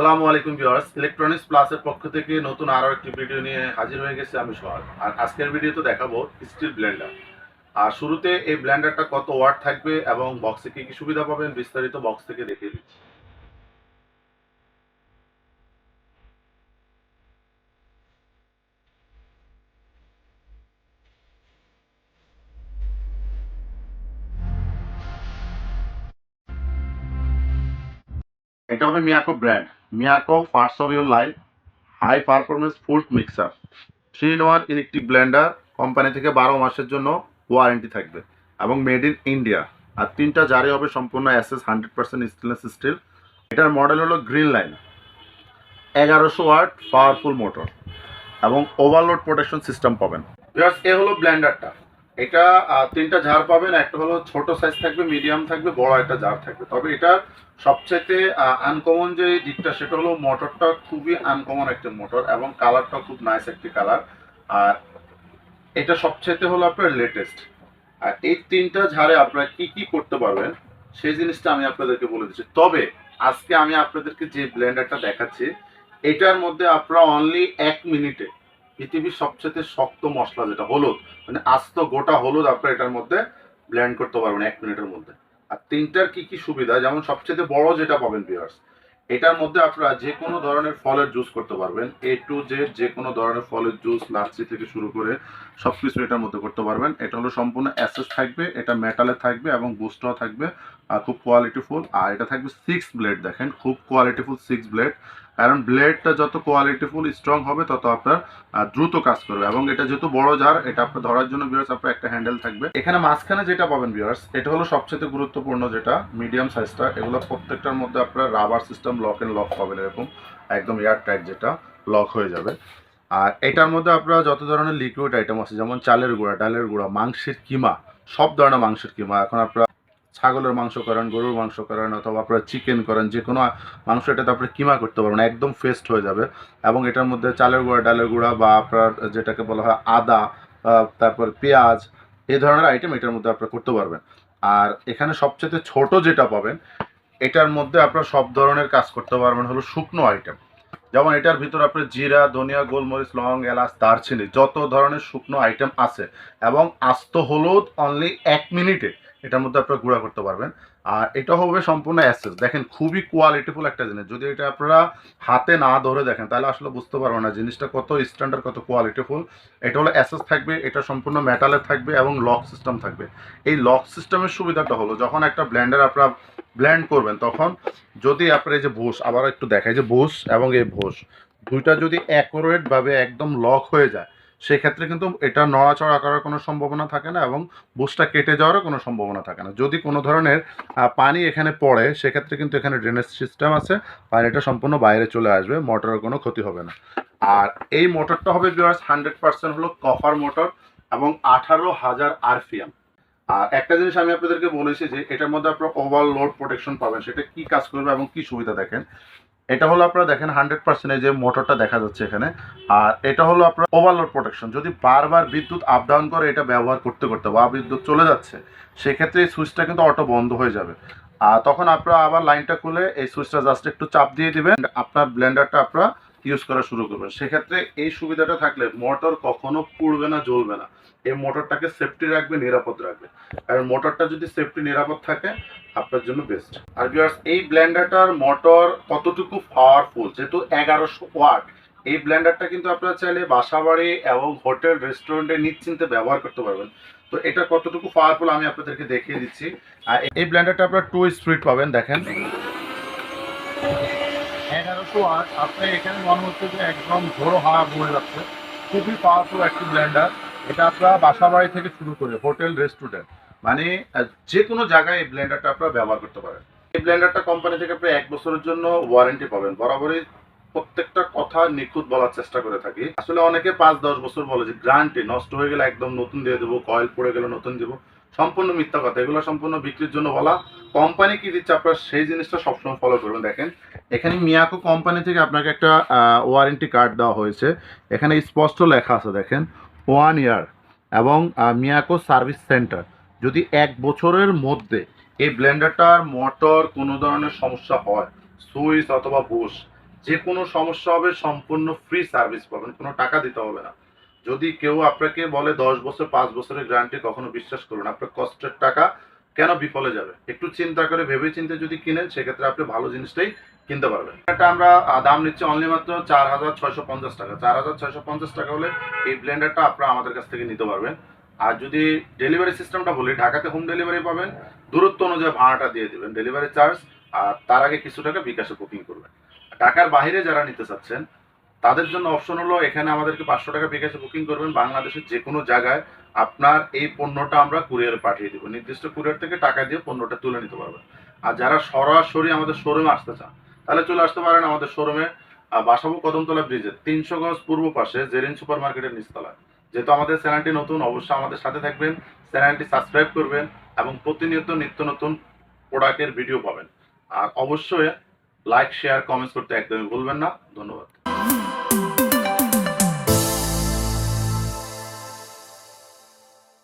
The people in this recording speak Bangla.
সালামু আলাইকুম ভিউয়ার্স ইলেকট্রনিক্স প্লাসের পক্ষ থেকে নতুন আরও একটি ভিডিও নিয়ে হাজির হয়ে গেছে আমি সোহাগ। আর আজকের ভিডিওতে দেখাবো স্টিল ব্লেন্ডার আর শুরুতে এই ব্লেন্ডারটা কত ওয়াট থাকবে এবং বক্সে কি কি সুবিধা পাবেন বিস্তারিত বক্স থেকে দেখিয়ে দিচ্ছি। এটা হবে Miyako brand Miyako first of your life high performance food mixer three in one electric blender company থেকে বারো মাসের জন্য ওয়ারেন্টি থাকবে। এবং মেড ইন ইন্ডিয়া আর তিনটা জারি হবে সম্পূর্ণ অ্যাসেস হান্ড্রেড পার্সেন্ট স্টেনলেস স্টিল এটার মডেল হলো গ্রিন লাইন এগারোশো ওয়াট পাওয়ারফুল মোটর এবং ওভারলোড প্রোটেকশন সিস্টেম পাবেন। এ হলো ব্লেন্ডারটা এটা তিনটা জার পাবেন। একটা হলো ছোট সাইজ থাকবে মিডিয়াম থাকবে, বড় একটা জার থাকবে। তবে এটা সবচেয়ে আনকমন যে দিকটা, সেটা হলো মোটরটা খুবই আনকমন একটা মোটর এবং কালারটা খুব নাইস একটি কালার আর এটা সবচেয়ে হলো আপনার লেটেস্ট আর এই তিনটা ঝাড়ে আপনারা কি কি করতে পারবেন, সেই জিনিসটা আমি আপনাদেরকে বলে দিচ্ছি। তবে আজকে আমি আপনাদেরকে যে ব্লেন্ডারটা দেখাচ্ছি, এটার মধ্যে আপনারা অনলি এক মিনিটে পৃথিবীর সবচেয়ে শক্ত মশলা যেটা, হলুদ। মানে আস্ত গোটা হলুদ আপনারা এটার মধ্যে ব্লেন্ড করতে পারবেন এক মিনিটের মধ্যে। আর তিনটার কি কি সুবিধা? যেমন সবচেয়ে বড় যেটা পাবেন বিয়ার্স এটার মধ্যে আপনারা যে কোনো ধরনের ফলের জুস করতে পারবেন। এ টু জেড যে কোনো ধরনের ফলের জুস লাচ্ছি থেকে শুরু করে সব কিছু এটার মধ্যে করতে পারবেন। এটা হলো সম্পূর্ণ অ্যাসেস থাকবে, এটা মেটালে থাকবে এবং বুস্টও থাকবে। খুব কোয়ালিটিফুল আর এটা থাকবে সিক্স ব্লেড দেখেন, খুব কোয়ালিটিফুল সিক্স ব্লেড কারণ ব্লেডটা যত কোয়ালিটিফুল স্ট্রং হবে, তত আপনার দ্রুত কাজ করবে, এবং এটা যেহেতু বড় জার এটা আপনার ধরার জন্য বিয়ার্স আপনার একটা হ্যান্ডেল থাকবে। এখানে মাঝখানে যেটা পাবেন বিয়ার্স এটা হলো সবচেয়ে গুরুত্বপূর্ণ যেটা মিডিয়াম সাইজটা এগুলো প্রত্যেকটার মধ্যে আপনার rubber system lock and lock পাবেন এরকম, একদম এয়ার টাইট যেটা লক হয়ে যাবে। আর এটার মধ্যে আপনারা যত ধরনের লিকুইড আইটেম আছে, যেমন চালের গুঁড়া, ডালের গুঁড়া, মাংসের কিমা, সব ধরনের মাংসের কিমা, এখন আপনারা ছাগলের মাংস করেন, গরুর মাংস করেন অথবা আপনারা চিকেন করেন, যে কোনো মাংস এটাতে আপনি কিমা করতে পারবেন একদম ফেস্ট হয়ে যাবে। এবং এটার মধ্যে চালের গুঁড়া, ডালের গুঁড়া বা আপনার যেটাকে বলা হয় আদা তারপর পেঁয়াজ এই ধরনের আইটেম এটার মধ্যে আপনারা করতে পারবেন। আর এখানে সবচেয়ে ছোট যেটা পাবেন, এটার মধ্যে আপনারা সব ধরনের কাজ করতে পারবেন হলো শুকনো আইটেম যেমন এটার ভিতরে আপনি জিরা, ধনিয়া, গোলমরিচ, লং, এলাচ, দারচিনি, যত ধরনের শুকনো আইটেম আছে। এবং আস্ত হলুদ অনলি এক মিনিটে। এটার মধ্যে আপনারা গুঁড়া করতে পারবেন। আর এটা হবে সম্পূর্ণ অ্যাসেস। দেখেন, খুবই কোয়ালিটিফুল একটা জিনিস। যদি এটা আপনারা হাতে না ধরে দেখেন, তাহলে আসলে বুঝতে পারবেন না জিনিসটা কত স্ট্যান্ডার্ড কত কোয়ালিটিফুল এটা হলো অ্যাসেস থাকবে, এটা সম্পূর্ণ মেটালের থাকবে এবং লক সিস্টেম থাকবে। এই লক সিস্টেমের সুবিধাটা হলো, যখন একটা ব্লেন্ডার আপনারা ব্ল্যান্ড করবেন, তখন যদি আপনার এই যে ভোস আবার একটু দেখায় যে ভোস এবং এই ভোস দুইটা যদি অ্যাকোরেটভাবে একদম লক হয়ে যায় সেক্ষেত্রে কিন্তু এটা নড়াচড়া করার কোনো সম্ভাবনা থাকে না এবং বুসটা কেটে যাওয়ারও কোনো সম্ভাবনা থাকে না। যদি কোনো ধরনের পানি এখানে পড়ে, সেক্ষেত্রে কিন্তু এখানে ড্রেনেজ সিস্টেম আছে পানিটা সম্পূর্ণ বাইরে চলে আসবে, মোটরের কোনো ক্ষতি হবে না। আর এই মোটরটা হবে বিয়ার্স হান্ড্রেড পার্সেন্ট হলো কফার মোটর এবং আঠারো হাজার আরপিএম আর একটা জিনিস আমি আপনাদেরকে বলেছি যে, এটার মধ্যে আপনারা ওভারলোড প্রোটেকশন পাবেন, সেটা কি কাজ করবে এবং কি সুবিধা দেখেন? এটা হলো আপনারা দেখেন হান্ড্রেড পার্সেন্ট যে মোটরটা দেখা যাচ্ছে এখানে। আর এটা হলো আপনার ওভারলোড প্রোটেকশন যদি বারবার বিদ্যুৎ আপ ডাউন করে এটা ব্যবহার করতে করতে বা বিদ্যুৎ চলে যাচ্ছে, সেক্ষেত্রে এই সুইচটা কিন্তু অটো বন্ধ হয়ে যাবে। আর তখন আপনারা আবার লাইনটা খুলে এই সুইচটা জাস্ট একটু চাপ দিয়ে দিবেন। আপনার ব্লেন্ডারটা আপনারা ইউজ করা শুরু করবেন সেক্ষেত্রে এই সুবিধাটা থাকলে মোটর কখনো পুড়বে না, জ্বলবে না। এই মোটরটাকে সেফটি রাখবে, নিরাপদ রাখবে। কারণ মোটরটা যদি সেফটি নিরাপদ থাকে, আপনার জন্য বেস্ট আর ভিউয়ার্স এই ব্লেন্ডারটার মোটর কতটুকু পাওয়ারফুল যেহেতু এগারোশো ওয়াট এই ব্লেন্ডারটা কিন্তু আপনারা চাইলে বাসাবাড়ি এবং হোটেল রেস্টুরেন্টে নিশ্চিন্তে ব্যবহার করতে পারবেন। তো এটা কতটুকু পাওয়ারফুল আমি আপনাদেরকে দেখিয়ে দিচ্ছি। আর এই ব্লেন্ডারটা আপনারা টু স্পিড পাবেন, দেখেন। এগারোশো ওয়াট আপনি এখানে মনে হচ্ছে যে একদম ঝোড়ো হাওয়া বয়ে যাচ্ছে। খুবই পাওয়ারফুল একটি ব্লেন্ডার এটা আপনারা বাসা বাড়ি থেকে শুরু করে হোটেল রেস্টুরেন্ট মানে যে কোনো জায়গায় এই ব্লেন্ডারটা আপনারা ব্যবহার করতে পারেন। এই ব্লেন্ডারটা কোম্পানি থেকে প্রায় এক বছরের জন্য ওয়ারেন্টি পাবেন। বরাবরই প্রত্যেকটা কথা নিখুঁত বলার চেষ্টা করে থাকি। আসলে অনেকে পাঁচ, দশ বছর বলে যে গ্রান্টি নষ্ট হয়ে গেলে একদম নতুন দিয়ে দেবো কয়েল পড়ে গেলে নতুন দেবো। সম্পূর্ণ মিথ্যা কথা। এগুলো সম্পূর্ণ বিক্রির জন্য বলা। কোম্পানি কি দিচ্ছে আপনারা সেই জিনিসটা সবসময় ফলো করবেন। দেখেন এখানে মিয়াকো কোম্পানি থেকে আপনাকে একটা ওয়ারেন্টি কার্ড দেওয়া হয়েছে। এখানে স্পষ্ট লেখা আছে, দেখেন ওয়ান ইয়ার এবং মিয়াকো সার্ভিস সেন্টার যদি এক বছরের মধ্যে এই ব্লেন্ডারটার মোটর কোনো ধরনের সমস্যা হয়, সুইচ অথবা বুশ যে কোনো সমস্যা হবে, সম্পূর্ণ ফ্রি সার্ভিস পাবেন, কোনো টাকা দিতে হবে না। যদি কেউ আপনাকে বলে দশ বছর, পাঁচ বছরের গ্যারান্টি কখনো বিশ্বাস করুন, আপনার কষ্টের টাকা কেন বিফলে যাবে? একটু চিন্তা করে ভেবে চিন্তে যদি কিনেন, সেক্ষেত্রে আপনি ভালো জিনিসটাই কিনতে পারবেন। এটা আমরা দাম নিচ্ছি অনলি মাত্র চার হাজার ছয়শো পঞ্চাশ টাকা। চার হাজার ছয়শো পঞ্চাশ টাকা হলে এই ব্লেন্ডারটা আপনারা আমাদের কাছ থেকে নিতে পারবেন। আর যদি ডেলিভারি সিস্টেমটা বলি, ঢাকাতে হোম ডেলিভারি পাবেন। দূরত্ব অনুযায়ী ভাড়াটা দিয়ে দেবেন, ডেলিভারি চার্জ, আর তার আগে কিছু টাকা বিকাশে বুকিং করবেন। ঢাকার বাইরে যারা নিতে চাচ্ছেন তাদের জন্য অপশন হলো, এখানে আমাদেরকে পাঁচশো টাকা বিকাশে বুকিং করবেন। বাংলাদেশের যে কোনো জায়গায় আপনার এই পণ্যটা আমরা কুরিয়ারে পাঠিয়ে দেবো। নির্দিষ্ট কুরিয়ার থেকে টাকা দিয়ে পণ্যটা তুলে নিতে পারবেন। আর যারা সরাসরি আমাদের শোরুমে আসতে চান, তাহলে চলে আসতে পারেন আমাদের শোরুমে বাসাবু কদমতলা ব্রিজের তিনশো গজ পূর্ব পাশে জেরিন সুপার মার্কেটের নিচতলায়। যেহেতু আমাদের চ্যানেলটি নতুন, অবশ্যই আমাদের সাথে থাকবেন, চ্যানেলটি সাবস্ক্রাইব করবেন এবং প্রতিনিয়ত নিত্য নতুন প্রোডাক্টের ভিডিও পাবেন। আর অবশ্যই লাইক শেয়ার কমেন্টস করতে একদমই ভুলবেন না। ধন্যবাদ।